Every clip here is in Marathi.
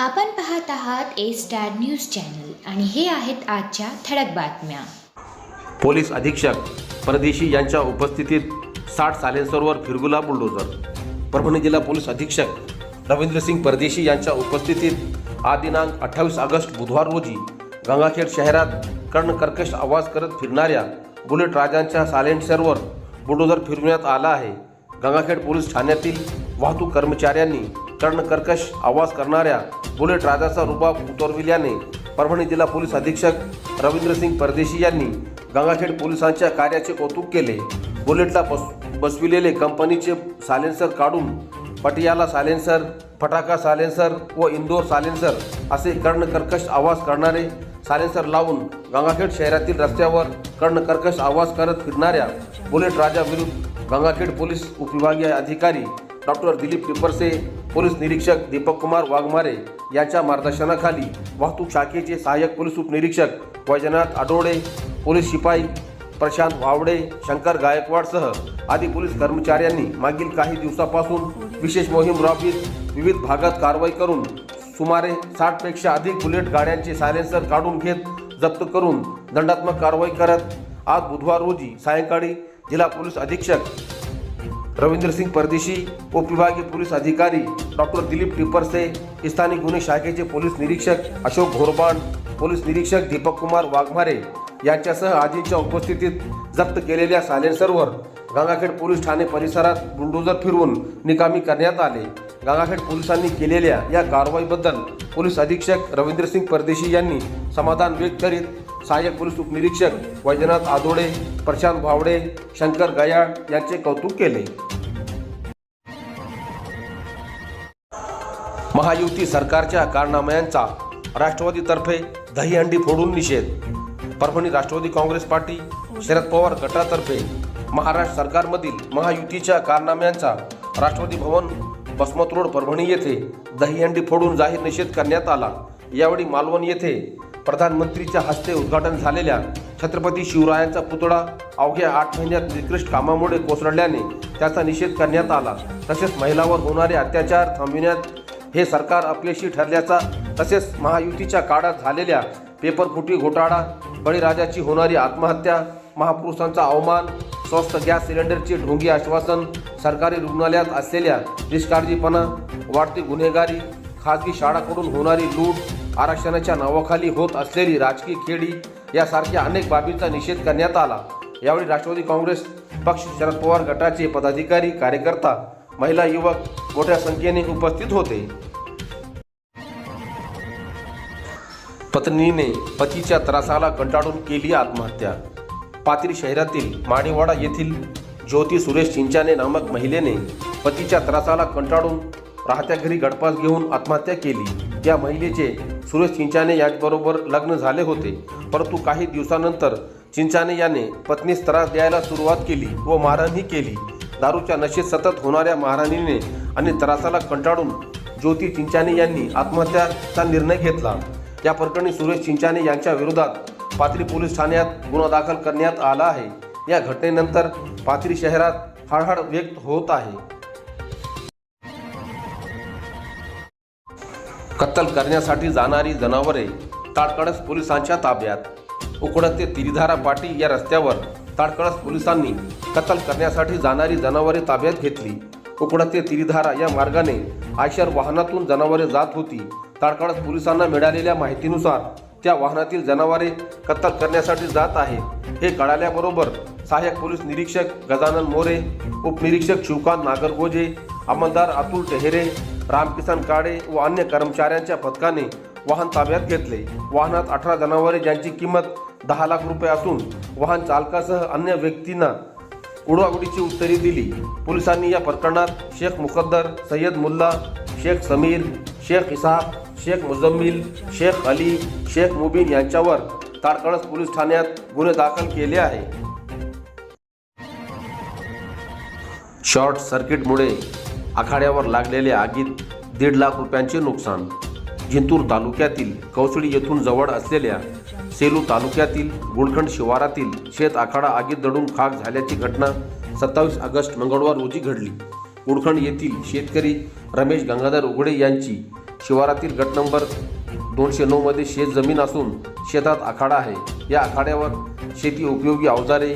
आपण पाहत आहात ए स्टार न्यूज चॅनल आणि हे आहेत आजच्या ठळक बातम्या. पोलीस अधीक्षक परदेशी यांच्या उपस्थितीत साठ सालेन्सरवर फिरगुला बुलडोजर परभणी जिल्हा पोलीस अधीक्षक रवींद्रसिंग परदेशी यांच्या उपस्थितीत आज दिनांक अठ्ठावीस ऑगस्ट बुधवार रोजी गंगाखेड शहरात कर्णकर्कश आवाज करत फिरणाऱ्या बुलेट राजांच्या सायलेन्सरवर बुलडोजर फिरवण्यात आला आहे. गंगाखेड पोलीस ठाण्यातील वाहतूक कर्मचाऱ्यांनी कर्णकर्कश आवाज करणाऱ्या बुलेट राजाचा रुबाब उतरविल्याने परभणी जिल्हा पोलीस अधीक्षक रवींद्रसिंग परदेशी यांनी गंगाखेड पोलिसांच्या कार्याचे कौतुक केले. बुलेटला बस बसविलेले कंपनीचे सायलेन्सर काढून पटियाला सायलेन्सर फटाका सायलेन्सर व इंदोर सायलेन्सर असे कर्णकर्कश आवाज करणारे सायलेन्सर लावून गंगाखेड शहरातील रस्त्यावर कर्णकर्कश आवाज करत फिरणाऱ्या बुलेट राजाविरुद्ध गंगाखेड पोलीस उपविभागीय अधिकारी डॉक्टर दिलीप पिपरसे पोलीस निरीक्षक दीपक कुमार वाघमारे यांच्या मार्गदर्शनाखाली वाहतूक शाखेचे सहाय्यक पोलीस उपनिरीक्षक वैजनाथ आठोडे पोलीस शिपाई प्रशांत वावडे शंकर गायकवाडसह आदी पोलीस कर्मचाऱ्यांनी मागील काही दिवसापासून विशेष मोहीम राबवीत विविध भागात कारवाई करून सुमारे साठपेक्षा अधिक बुलेट गाड्यांचे सायलेन्सर काढून घेत जप्त करून दंडात्मक कारवाई करत आज बुधवार रोजी सायंकाळी जिल्हा पोलीस अधीक्षक रवींद्रसिंग परदेशी उपविभागीय पोलीस अधिकारी डॉक्टर दिलीप टिपरसे स्थानिक गुन्हे शाखेचे पोलीस निरीक्षक अशोक घोरबाण पोलीस निरीक्षक दीपक कुमार वाघमारे यांच्यासह आजींच्या उपस्थितीत जप्त केलेल्या सायलेन्सरवर गंगाखेड पोलीस ठाणे परिसरात बुलडोजर फिरवून निकामी करण्यात आले. गंगाखेड पोलिसांनी केलेल्या या कारवाईबद्दल पोलीस अधीक्षक रवींद्रसिंग परदेशी यांनी समाधान व्यक्त करीत सहाय्यक पोलीस उपनिरीक्षक वैजनाथ आदोडे प्रशांत भावडे शंकर गयाळ यांचे कौतुक केले. महायुती सरकारच्या कारनाम्यांचा राष्ट्रवादीतर्फे दहीहंडी फोडून निषेध. परभणी राष्ट्रवादी काँग्रेस पार्टी शरद पवार गटातर्फे महाराष्ट्र सरकारमधील महायुतीच्या कारनाम्यांचा राष्ट्रवादी भवन बसमत रोड परभणी येथे दहीहंडी फोडून जाहीर निषेध करण्यात आला. यावेळी मालवण येथे प्रधानमंत्रीच्या हस्ते उद्घाटन झालेल्या छत्रपती शिवरायांचा पुतळा अवघ्या आठ महिन्यात निकृष्ट कामामुळे कोसळल्याने त्याचा निषेध करण्यात आला. तसेच महिलांवर होणारे अत्याचार थांबविण्यात हे सरकार अपयशी ठरल्याचा तसेच महायुतीच्या काळात झालेल्या पेपरफुटी घोटाळा बळीराजाची होणारी आत्महत्या महापुरुषांचा अवमान स्वस्त गॅस सिलेंडरचे ढोंगी आश्वासन सरकारी रुग्णालयात असलेल्या निष्काळजीपणा वाढती गुन्हेगारी खाजगी शाळाकडून होणारी लूट आरक्षणाच्या नावाखाली होत असलेली राजकीय खेळी यासारख्या अनेक बाबींचा निषेध करण्यात आला. यावेळी राष्ट्रवादी काँग्रेस पक्ष शरद पवार गटाचे पदाधिकारी कार्यकर्ता महिला युवक मोठ्या संख्येने उपस्थित होते. पत्नीने पतीच्या त्रासाला कंटाळून केली आत्महत्या. पाथरी शहरातील माणेवाडा येथील ज्योती सुरेश चिंचाने नामक महिलेने पतीच्या त्रासाला कंटाळून राहत्या घरी गडपास घेऊन आत्महत्या केली. या महिलेचे सुरेश चिंचाने याचबरोबर लग्न झाले होते. परंतु काही दिवसानंतर चिंचाने याने पत्नीस त्रास द्यायला सुरुवात केली व मारहाणही केली. दारूच्या नशेत सतत होणाऱ्या महाराणीने आणि त्रासाला कंटाळून ज्योती चिंचाने यांनी आत्महत्याचा निर्णय घेतला. या प्रकरणी सुरेश चिंचाने यांच्या विरोधात पाथरी पोलीस ठाण्यात गुन्हा दाखल करण्यात आला आहे. या घटनेनंतर पाथरी शहरात हळहळ व्यक्त होत आहे. कत्तल करण्यासाठी जाणारी जनावरे ताडकळस पोलिसांच्या ताब्यात. उकडत ते तिरिधारा पाटी या रस्त्यावर ताडकळस पोलिसांनी कत्तल करण्यासाठी जाणारी जनावरे ताब्यात घेतली. उकडत ते तिरीधारा या मार्गाने आयशर वाहनातून जनावरे जात होती. ताडकळस पोलिसांना मिळालेल्या माहितीनुसार त्या वाहनातील जनावरे कत्तल करण्यासाठी जात आहेत. हे कळाल्याबरोबर सहाय्यक पोलीस निरीक्षक गजानन मोरे उपनिरीक्षक शिवकांत नागरगोजे अंमलदार अतुल टेहरे रामकिसन काळे व अन्य कर्मचाऱ्यांच्या पथकाने वाहन ताब्यात घेतले. वाहनात अठरा जनावरे ज्यांची किंमत दहा लाख रुपये असून वाहन चालकासह अन्य व्यक्तींना उडवाउडीची उत्तरे दिली. पोलिसांनी या प्रकरणात शेख मुकद्दर सय्यद मुल्ला शेख समीर शेख इसाक शेख मुजम्मिल शेख अली शेख मुबीन यांच्यावर ताडकळस पोलीस ठाण्यात गुन्हे दाखल केले आहे. शॉर्ट सर्किटमुळे आखाड्यावर लागलेल्या आगीत दीड लाख रुपयांचे नुकसान. जिंतूर तालुक्यातील कौसळी येथून जवळ असलेल्या सेलू तालुक्यातील गुळखंड शिवारातील शेत आखाडा आगीत दडून खाक झाल्याची घटना सत्तावीस ऑगस्ट मंगळवार रोजी घडली. गुळखंड येथील शेतकरी रमेश गंगाधर उघडे यांची शिवारातील गट नंबर दोनशे नऊमध्ये शेत जमीन असून शेतात आखाडा आहे. या आखाड्यावर शेती उपयोगी अवजारे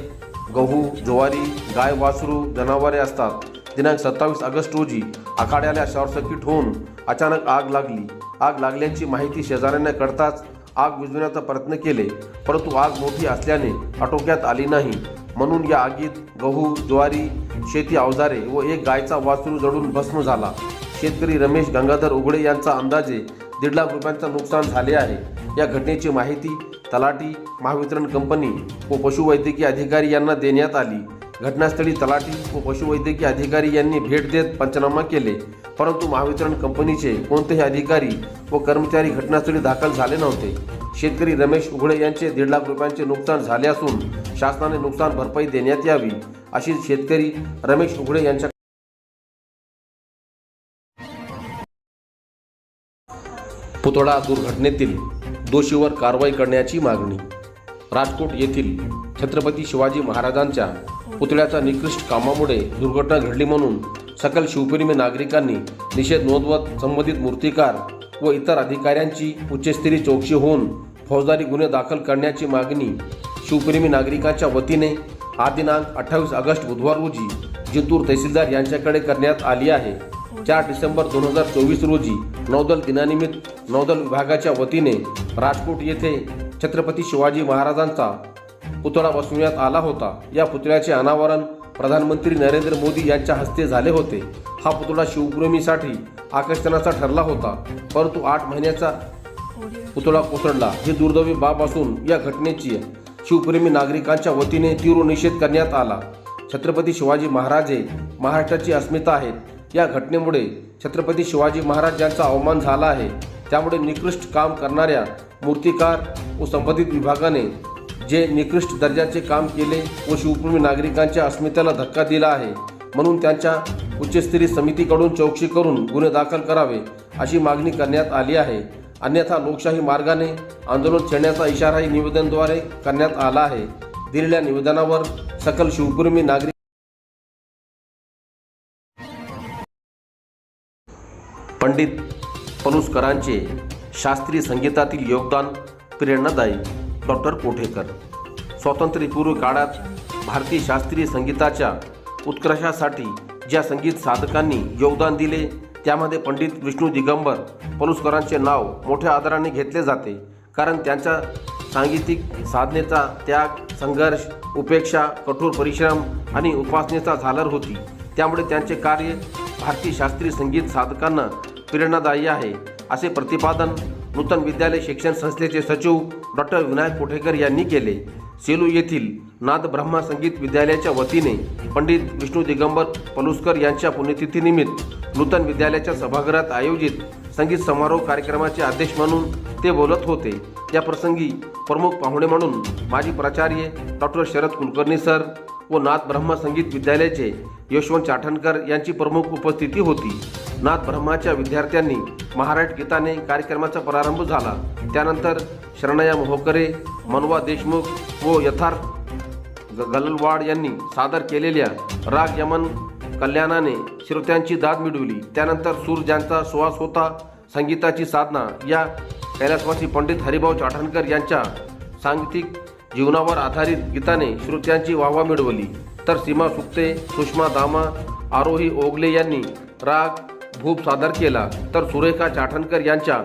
गहू ज्वारी गाय वासरू जनावरे असतात. दिनांक सत्तावीस ऑगस्ट रोजी आखाड्याला शॉर्ट सर्किट होऊन अचानक आग लागली. आग लागल्याची माहिती शेजाऱ्यांना कळताच आग विझवण्याचा प्रयत्न केले परंतु आग मोठी असल्याने आटोक्यात आली नाही. म्हणून या आगीत गहू ज्वारी शेती अवजारे व एक गायचा वासरू जळून भस्म झाला. शेतकरी रमेश गंगाधर उघडे यांचा अंदाजे दीड लाख रुपयांचं नुकसान झाले आहे. या घटनेची माहिती तलाटी महावितरण कंपनी व पशुवैद्यकीय अधिकारी यांना देण्यात आली. घटनास्थळी तलाठी व पशुवैद्यकीय अधिकारी यांनी भेट देत पंचनामा केले. परंतु महावितरण कंपनीचे कोणतेही अधिकारी व कर्मचारी घटनास्थळी दाखल झाले नव्हते. शेतकरी रमेश उघडे यांचे दीड लाख रुपयांचे नुकसान झाले असून शासनाने नुकसान भरपाई देण्यात यावी अशी शेतकरी रमेश उघडे यांच्या पुतळा दुर्घटनेतील दोषीवर कारवाई करण्याची मागणी. राजकोट येथील छत्रपती शिवाजी महाराजांच्या पुतळ्याच्या निकृष्ट कामामुळे दुर्घटना घडली म्हणून सकल शिवप्रेमी नागरिकांनी निषेध नोंदवत संबंधित मूर्तिकार व इतर अधिकाऱ्यांची उच्चस्तरीय चौकशी होऊन फौजदारी गुन्हे दाखल करण्याची मागणी शिवप्रेमी नागरिकांच्या वतीने आदिनांक दिनांक अठ्ठावीस ऑगस्ट बुधवार रोजी जिंतूर तहसीलदार यांच्याकडे करण्यात आली आहे. चार डिसेंबर दोन हजार चोवीस रोजी नौदल दिनानिमित्त नौदल विभागाच्या वतीने राजकोट येथे छत्रपती शिवाजी महाराजांचा पुतळा बसवण्यात आला होता. या पुतळ्याचे अनावरण प्रधानमंत्री नरेंद्र मोदी यांच्या हस्ते झाले होते. हा पुतळा शिवप्रेमीसाठी आकर्षणाचा ठरला होता. परंतु आठ महिन्याचा पुतळा कोसळला. ही दुर्दैवी बाब असून या घटनेची शिवप्रेमी नागरिकांच्या वतीने तीव्र निषेध करण्यात आला. छत्रपती शिवाजी महाराज हे महाराष्ट्राची अस्मिता आहेत. या घटनेमुळे छत्रपती शिवाजी महाराज यांचा अवमान झाला आहे. त्यामुळे निकृष्ट काम करणाऱ्या मूर्तिकार व संबंधित विभागाने जे निकृष्ट दर्जाचे काम केले व शिवप्रेमी नागरिकांच्या अस्मितेला धक्का दिला आहे. म्हणून त्यांच्या उच्चस्तरीय समितीकडून चौकशी करून गुन्हे दाखल करावे अशी मागणी करण्यात आली आहे. अन्यथा लोकशाही मार्गाने आंदोलन छेडण्याचा इशाराही निवेदनाद्वारे करण्यात आला आहे. दिलेल्या निवेदनावर सकल शिवप्रेमी नागरिक पंडित पलुसकरांचे शास्त्रीय संगीतातील योगदान प्रेरणादायी. डॉक्टर कोठेकर. स्वातंत्र्यपूर्व काळात भारतीय शास्त्रीय संगीताच्या उत्कर्षासाठी ज्या संगीत साधकांनी योगदान दिले त्यामध्ये पंडित विष्णू दिगंबर पलुसकरांचे नाव मोठ्या आदराने घेतले जाते. कारण त्यांच्या सांगीतिक साधनेचा त्याग संघर्ष उपेक्षा कठोर परिश्रम आणि उपासनेचा झालर होती. त्यामुळे त्यांचे कार्य भारतीय शास्त्रीय संगीत साधकांना प्रेरणादायी आहे. असे प्रतिपादन नूतन विद्यालय शिक्षण संस्थेचे सचिव डॉक्टर विनायक कोठेकर यांनी केले. सेलू येथील नाद ब्रह्मा संगीत विद्यालयाच्या वतीने पंडित विष्णू दिगंबर पलुसकर यांच्या पुण्यतिथीनिमित्त नूतन विद्यालयाच्या सभागृहात आयोजित संगीत समारोह कार्यक्रमाचे अध्यक्ष म्हणून ते बोलत होते. या प्रसंगी प्रमुख पाहुणे म्हणून माजी प्राचार्य डॉक्टर शरद कुलकर्णी सर व नाथ ब्रह्मा संगीत विद्यालयाचे यशवंत चाठणकर यांची प्रमुख उपस्थिती होती. नाथ ब्रह्माच्या विद्यार्थ्यांनी महाराष्ट्र गीताने कार्यक्रमाचा प्रारंभ झाला. त्यानंतर शरणया मोहकरे मनवा देशमुख व यथार्थ ग- गललवाड यांनी सादर केलेल्या राग यमन कल्याणाने श्रोत्यांची दाद मिळवली. त्यानंतर सूर ज्यांचा सुवास होता संगीताची साधना या कैलासवासी पंडित हरिभाऊ चाठणकर यांच्या सांगितिक जीवनावर आधारित गीताने श्रोत्यांची वाहवा मिळवली. तर सीमा सुक्ते सुषमा दामा आरोही ओगले यांनी राग भूप सादर केला. तर सुरेखा चाठणकर यांच्या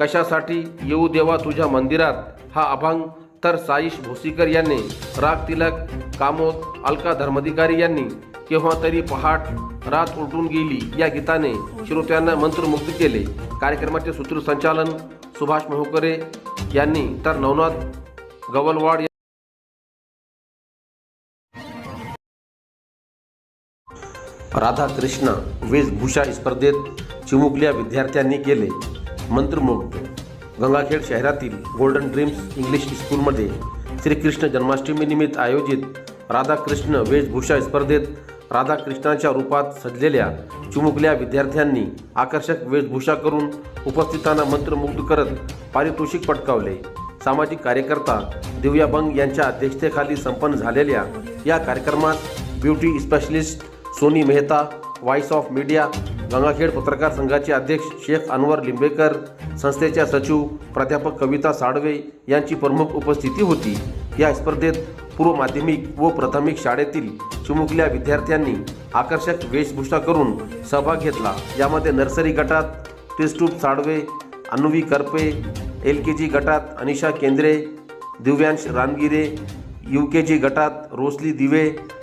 कशासाठी येऊ देवा तुझ्या मंदिरात? हा अभंग. तर साईश भोसीकर यांनी राग तिलक कामोद अलका धर्माधिकारी यांनी केव्हा तरी पहाट रात उलटून गेली. या गीताने श्रोत्यांना मंत्रमुग्ध केले. कार्यक्रमाचे सूत्रसंचालन सुभाष मोहकरे यांनी. तर नवनाथ गवलवाड राधाकृष्ण वेशभूषा स्पर्धेत चिमुकल्या विद्यार्थ्यांनी केले मंत्रमुग्ध. गंगाखेड शहरातील गोल्डन ड्रीम्स इंग्लिश स्कूलमध्ये श्रीकृष्ण जन्माष्टमीनिमित्त आयोजित राधाकृष्ण वेशभूषा स्पर्धेत राधाकृष्णाच्या रूपात सजलेल्या चिमुकल्या विद्यार्थ्यांनी आकर्षक वेशभूषा करून उपस्थितांना मंत्रमुग्ध करत पारितोषिक पटकावले. सामाजिक कार्यकर्ता दिव्या बंग यांच्या अध्यक्षतेखाली संपन्न झालेल्या या कार्यक्रमात beauty specialist Soni Mehta voice of media Gangakhed पत्रकार संघाचे अध्यक्ष शेख अनवर लिंबेकर संस्थेच्या सचिव प्राध्यापक कविता साडवे यांची प्रमुख उपस्थिती होती. या स्पर्धेत पूर्व माध्यमिक व प्राथमिक शाळेतील चिमुकल्या विद्यार्थ्यांनी आकर्षक वेशभूषा करून सहभाग घेतला. यामध्ये नर्सरी गटात टेस्टूप Sadve Anvi Karpe L K G गटात अनिशा केंद्रे दिव्यांश रानगिरे यू के जी गटात रोसली दिवे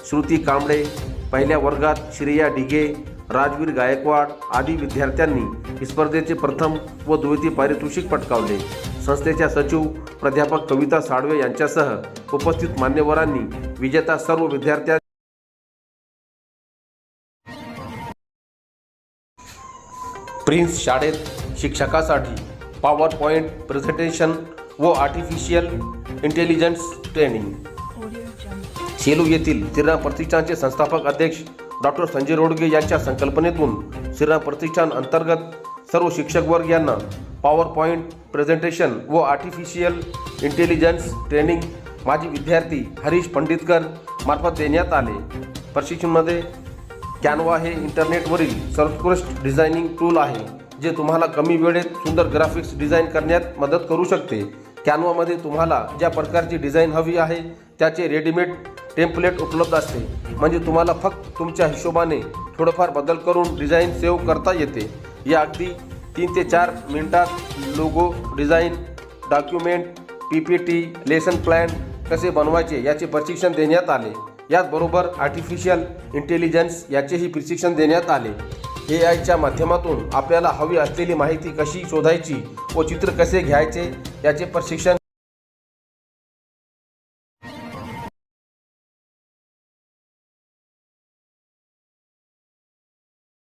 श्रुती कांबळे पहिल्या वर्गात श्रेया ढिगे राजवीर गायकवाड आदी विद्यार्थ्यांनी स्पर्धेचे प्रथम व द्वितीय पारितोषिक पटकावले. संस्थेच्या सचिव प्राध्यापक कविता साळवे यांच्यासह उपस्थित मान्यवरांनी विजेता सर्व विद्यार्थ्यां प्रिन्स शाळेत शिक्षकासाठी पॉवर पॉईंट प्रेझेंटेशन व आर्टिफिशियल इंटेलिजन्स ट्रेनिंग सेलू येथील श्रीराम प्रतिष्ठानचे संस्थापक अध्यक्ष डॉक्टर संजय रोडगे यांच्या संकल्पनेतून श्रीराम प्रतिष्ठान अंतर्गत सर्व शिक्षक वर्ग यांना पॉवर पॉईंट प्रेझेंटेशन व आर्टिफिशियल इंटेलिजन्स ट्रेनिंग माजी विद्यार्थी हरीश पंडितकर मार्फत देण्यात आले. प्रशिक्षणमध्ये कॅनवा हे इंटरनेटवरील सर्वोत्कृष्ट डिझायनिंग टूल आहे. जे तुम्हाला कमी वेळेत सुंदर ग्राफिक्स डिझाईन करण्यात मदत करू शकते. कॅनवामध्ये तुम्हाला ज्या प्रकारची डिझाईन हवी आहे त्याचे रेडीमेड टेम्पलेट उपलब्ध असते. म्हणजे तुम्हाला फक्त तुमच्या हिशोबाने थोडंफार बदल करून डिझाईन सेव्ह करता येते. या अगदी तीन ते चार मिनटात logo design document P P T lesson plan कसे बनवायचे याचे प्रशिक्षण देण्यात आले. याचबरोबर आर्टिफिशियल इंटेलिजन्स याचेही प्रशिक्षण देण्यात आले. ए आयच्या माध्यमातून आपल्याला हवी असलेली माहिती कशी शोधायची व चित्र कसे घ्यायचे याचे प्रशिक्षण